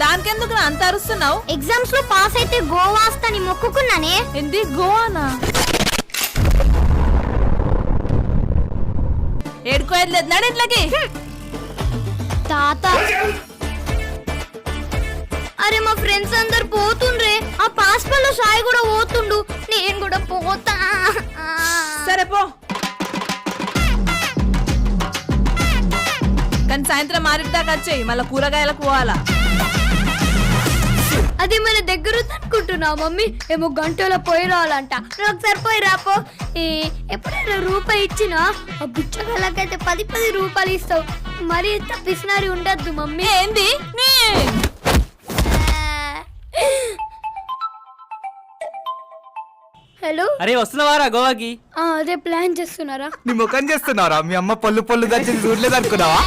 దానికెందుకు అంత అరుస్తున్నావు? ఎగ్జామ్స్లో పాస్ అయితే గోవా వస్తాని మొక్కుకున్నానే. ఏంది గోవానా? ఏడుకోలేదు లేదు నడు ఇంట్లోకి. తాత. అరే మా ఫ్రెండ్స్ అందరు పోతుండ్రే. ఆ పాస్పల్లో సాయి కూడా పోతుండు. నేను కూడా పోతా. సరే పో. కానీ సాయంత్రం మారిదాకా వచ్చేయి మళ్ళీ కూరగాయలకు పోవాలా? అది మన దగ్గర అనుకుంటున్నా మమ్మీ. ఏమో గంటలో పోయి రావాలంట. నువ్వు ఒకసారి పోయి రాపో ఈ, ఎప్పుడైనా రూపాయి ఇచ్చినా ఆ బుచ్చగాళ్ళకైతే పది పది రూపాయలు ఇస్తావు. మరి ఇంత పిసినారి ఉండద్దు మమ్మీ. ఏంది? నీ! హలో? అరే వస్తున్నావారా గోవాకి? ఆ, అదే ప్లాన్ చేస్తున్నారా? నీ ముఖం చేస్తున్నారా? మీ అమ్మ పళ్ళు పళ్ళు దంచి చూడలేదు అనుకున్నావా